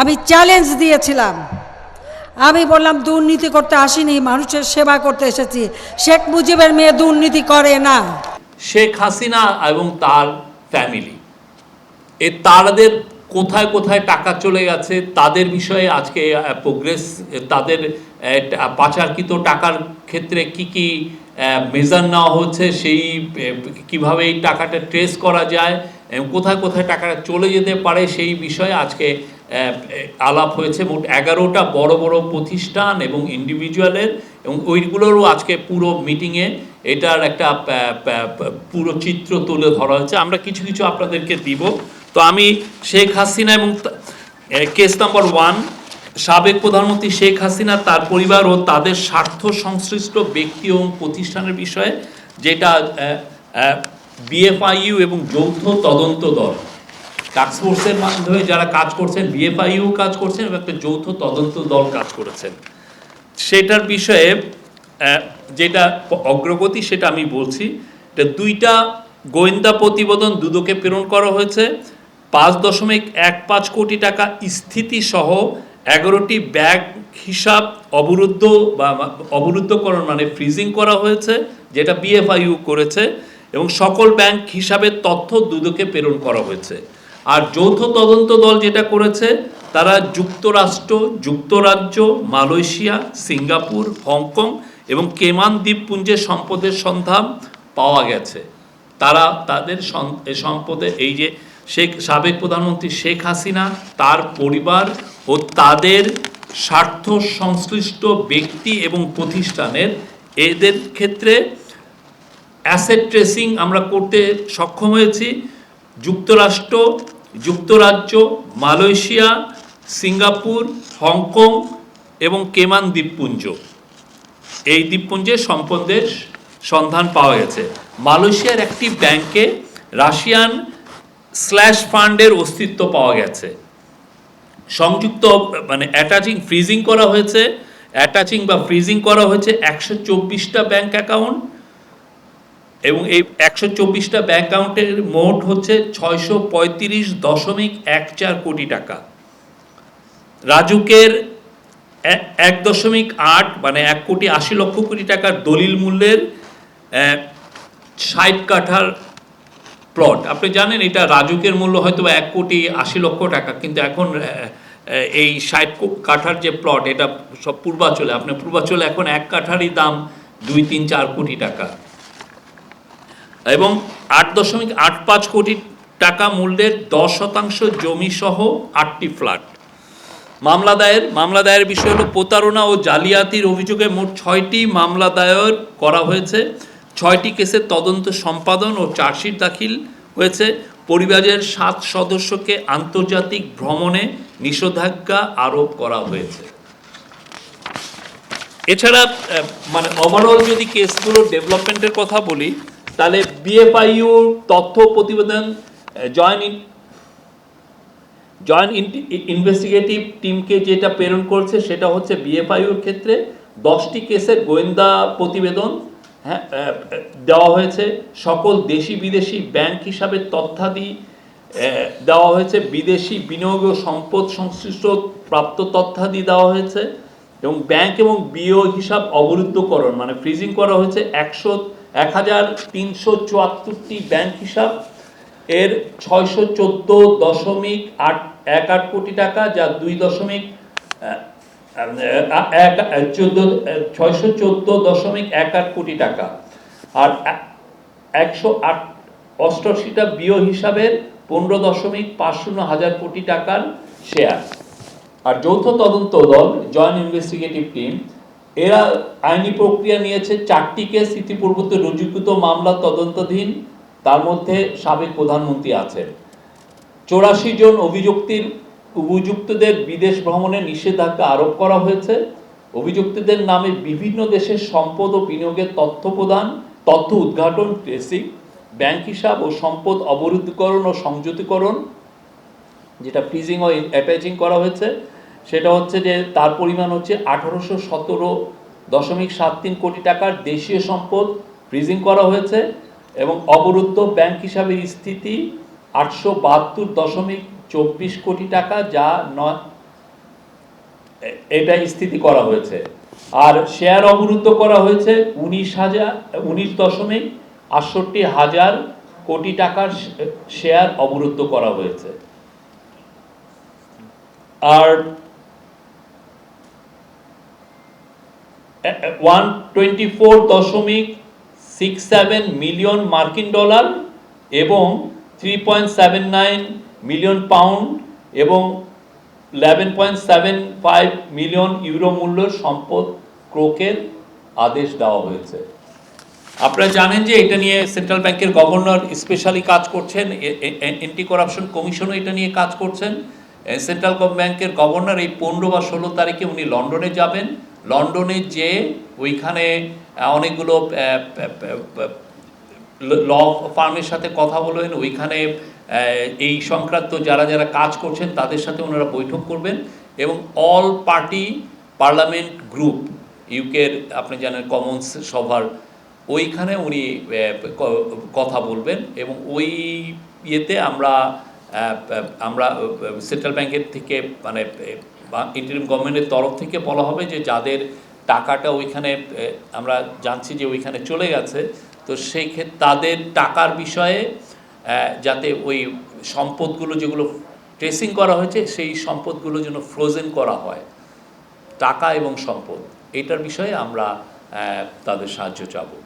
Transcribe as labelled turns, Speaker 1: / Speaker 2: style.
Speaker 1: আমি চ্যালেঞ্জ দিয়েছিলাম। আমি বললাম, দুর্নীতি করতে আসিনি, মানুষের সেবা করতে এসেছি। শেখ মুজিবের মেয়ে দুর্নীতি করে না।
Speaker 2: শেখ হাসিনা এবং তার ফ্যামিলি এ তাদের কোথায় কোথায় টাকা চলে গেছে, তাদের বিষয়ে আজকে প্রোগ্রেস তাদের পাচারকৃত টাকার ক্ষেত্রে কি কি মেজার নেওয়া হচ্ছে, সেই কীভাবে এই টাকাটা ট্রেস করা যায় কোথায় কোথায় টাকাটা চলে যেতে পারে, সেই বিষয়ে আজকে আলাপ হয়েছে। মোট এগারোটা বড় বড় প্রতিষ্ঠান এবং ইন্ডিভিজুয়ালের এবং ওইগুলোরও আজকে পুরো মিটিংয়ে এটার একটা পুরো চিত্র তুলে ধরা হয়েছে। আমরা কিছু কিছু আপনাদেরকে দিব। তো আমি শেখ হাসিনা এবং কেস নাম্বার ওয়ান সাবেক প্রধানমন্ত্রী শেখ হাসিনা, তার পরিবার ও তাদের স্বার্থ সংশ্লিষ্ট ব্যক্তি এবং প্রতিষ্ঠানের বিষয়ে যেটা বিএফআইইউ এবং যৌথ তদন্ত দল। টাস্কফোর্সের মাধ্যমে যারা কাজ করছেন বিএফআইইউ কাজ করছেন এবং একটা যৌথ তদন্ত দল কাজ করেছেন। সেটার বিষয়ে যেটা অগ্রগতি সেটা আমি বলছি, এটা দুইটা গোয়েন্দা প্রতিবেদন দুদকে প্রেরণ করা হয়েছে। পাঁচ দশমিক এক পাঁচ কোটি টাকা স্থিতি সহ এগারোটি ব্যাগ হিসাব অবরুদ্ধ বা অবরুদ্ধকরণ মানে ফ্রিজিং করা হয়েছে, যেটা বিএফআইইউ করেছে এবং সকল ব্যাংক হিসাবে তথ্য দুদকে প্রেরণ করা হয়েছে। আর যৌথ তদন্ত দল যেটা করেছে, তারা যুক্তরাষ্ট্র, যুক্তরাজ্য, মালয়েশিয়া, সিঙ্গাপুর, হংকং এবং কেমান দ্বীপপুঞ্জের সম্পদের সন্ধান পাওয়া গেছে। তারা তাদের সম্পদে এই যে শেখ, সাবেক প্রধানমন্ত্রী শেখ হাসিনা, তার পরিবার ও তাদের স্বার্থ সংশ্লিষ্ট ব্যক্তি এবং প্রতিষ্ঠানের, এদের ক্ষেত্রে অ্যাসেট ট্রেসিং আমরা করতে সক্ষম হয়েছি। যুক্তরাষ্ট্র যুক্তরাজ্য, মালয়েশিয়া, সিঙ্গাপুর, হংকং এবং কেমান দ্বীপপুঞ্জ। এই দ্বীপপুঞ্জের সম্পদের সন্ধান পাওয়া গেছে। মালয়েশিয়ার একটি ব্যাংকে রাশিয়ান স্ল্যাশ ফান্ডের অস্তিত্ব পাওয়া গেছে। সংযুক্ত মানে অ্যাটাচিং, ফ্রিজিং করা হয়েছে। অ্যাটাচিং বা ফ্রিজিং করা হয়েছে একশো চব্বিশটা ব্যাংক অ্যাকাউন্ট। এবং এই একশো চব্বিশটা ব্যাংক অ্যাকাউন্টের মোট হচ্ছে ছয়শো পঁয়ত্রিশ দশমিক এক চার কোটি টাকা। রাজুকের এক দশমিক আট মানে এক কোটি আশি লক্ষ কোটি টাকার দলিল মূল্যের ষাট কাঠার প্লট আপনি জানেন এটা রাজুকের মূল্য হয়তো এক কোটি আশি লক্ষ টাকা, কিন্তু এখন এই ষাট কাঠার যে প্লট এটা সব পূর্বাচলে আপনার পূর্বাচলে এখন এক কাঠারই দাম দুই তিন চার কোটি টাকা। এবং আট দশমিক আট পাঁচ কোটি টাকা মূল্যের দশ শতাংশ জমি সহ আটটি ফ্ল্যাট। মামলা দায়ের মামলা দায়ের বিষয় হলো প্রতারণা ও জালিয়াতির অভিযোগে মোট ছয়টি মামলা দায়ের করা হয়েছে। ছয়টি কেসের তদন্ত সম্পাদন ও চার্জশিট দাখিল হয়েছে। পরিবারের সাত সদস্যকে আন্তর্জাতিক ভ্রমণে নিষেধাজ্ঞা আরোপ করা হয়েছে। এছাড়া মানে ওভারঅল যদি কেসগুলো ডেভেলপমেন্টের কথা বলি তাহলে বিএফআইইউ তথ্য প্রতিবেদন জয়েন্ট জয়েন্ট ইনভেস্টিগেটিভ টিমকে যেটা প্রেরণ করছে সেটা হচ্ছে বিএফআইউর ক্ষেত্রে দশটি কেসের গোয়েন্দা প্রতিবেদন হ্যাঁ দেওয়া হয়েছে। সকল দেশি বিদেশি ব্যাংক হিসাবে তথ্যাদি দেওয়া হয়েছে। বিদেশি বিনিয়োগ ও সম্পদ সংশ্লিষ্ট প্রাপ্ত তথ্যাদি দেওয়া হয়েছে। এবং ব্যাংক এবং বিও হিসাব অবরুদ্ধকরণ মানে ফ্রিজিং করা হয়েছে। একশো এক হাজার তিনশো চুয়াত্তরটি ব্যাংক হিসাব। এর ছয়শো চোদ্দ দশমিক আট এক আট কোটি টাকা, যা দুই দশমিক এক, চোদ্দ, ছয়শো চোদ্দ দশমিক এক আট কোটি টাকা। আর একশো আট, অষ্টআশিটা বিও হিসাবের পনেরো দশমিক পাঁচ শূন্য হাজার কোটি টাকার শেয়ার আর যৌথ তদন্ত দল জয়েন্ট ইনভেস্টিগেটিভ টিম এরা আইনি প্রক্রিয়া নিয়েছে, চারটি কেস ইতিপূর্বতে রুজুকৃত মামলা তদন্তাধীন, তার মধ্যে সাবেক প্রধানমন্ত্রী আছেন। চৌরাশি জন অভিযুক্তির অভিযুক্তদের বিদেশ ভ্রমণে নিষেধাজ্ঞা আরোপ করা হয়েছে। অভিযুক্তদের নামে বিভিন্ন দেশের সম্পদ ও বিনিয়োগের তথ্য প্রদান, তথ্য উদ্ঘাটন, ট্রেসিং, ব্যাংক হিসাব ও সম্পদ অবরুদ্ধকরণ ও সংযুতিকরণ, যেটা ফ্রিজিং ও অ্যাটাচিং করা হয়েছে। সেটা হচ্ছে যে তার পরিমাণ হচ্ছে আঠারোশো সতেরো দশমিক সাত তিন কোটি টাকার দেশীয় সম্পদ ফ্রিজিং করা হয়েছে এবং অবরুদ্ধ ব্যাংক হিসাবে স্থিতি আটশো বাহাত্তর দশমিক চব্বিশ কোটি টাকা যা নয়, এটা স্থিতি করা হয়েছে। আর শেয়ার অবরুদ্ধ করা হয়েছে উনিশ হাজার, উনিশ দশমিক আটষট্টি হাজার কোটি টাকার শেয়ার অবরুদ্ধ করা হয়েছে। আর ওয়ান টোয়েন্টি ফোর দশমিক সিক্স সেভেন মিলিয়ন মার্কিন ডলার এবং three point seven nine million pound এবং eleven point seven five million euro মূল্যের সম্পদ ক্রোকের আদেশ দেওয়া হয়েছে। আপনারা জানেন যে এটা নিয়ে সেন্ট্রাল ব্যাংকের গভর্নর স্পেশালি কাজ করছেন এন্টি করাপশন কমিশনও এটা নিয়ে কাজ করছেন। সেন্ট্রাল ব্যাংকের গভর্নর এই পনেরো বা ষোলো তারিখে উনি লন্ডনে যাবেন। লন্ডনে যে ওইখানে অনেকগুলো ল ফার্মের সাথে কথা বলবেন, ওইখানে এই সংক্রান্ত যারা যারা কাজ করছেন, তাদের সাথে ওনারা বৈঠক করবেন এবং অল পার্টি পার্লামেন্ট গ্রুপ, ইউকের, আপনি জানেন, কমন্স সভার, ওইখানে উনি কথা বলবেন এবং ওই ইয়েতে আমরা আমরা সেন্ট্রাল ব্যাংকের থেকে মানে ইন্টারিম গভর্নমেন্টের তরফ থেকে বলা হবে যে যাদের টাকাটা ওইখানে আমরা জানছি যে ওইখানে চলে গেছে, তো সেই ক্ষেত্রে তাদের টাকার বিষয়ে যাতে ওই সম্পদগুলো যেগুলো ট্রেসিং করা হয়েছে, সেই সম্পদগুলো যেন ফ্রোজেন করা হয়। টাকা এবং সম্পদ, এটার বিষয়ে আমরা তাদের সাহায্য চাবো।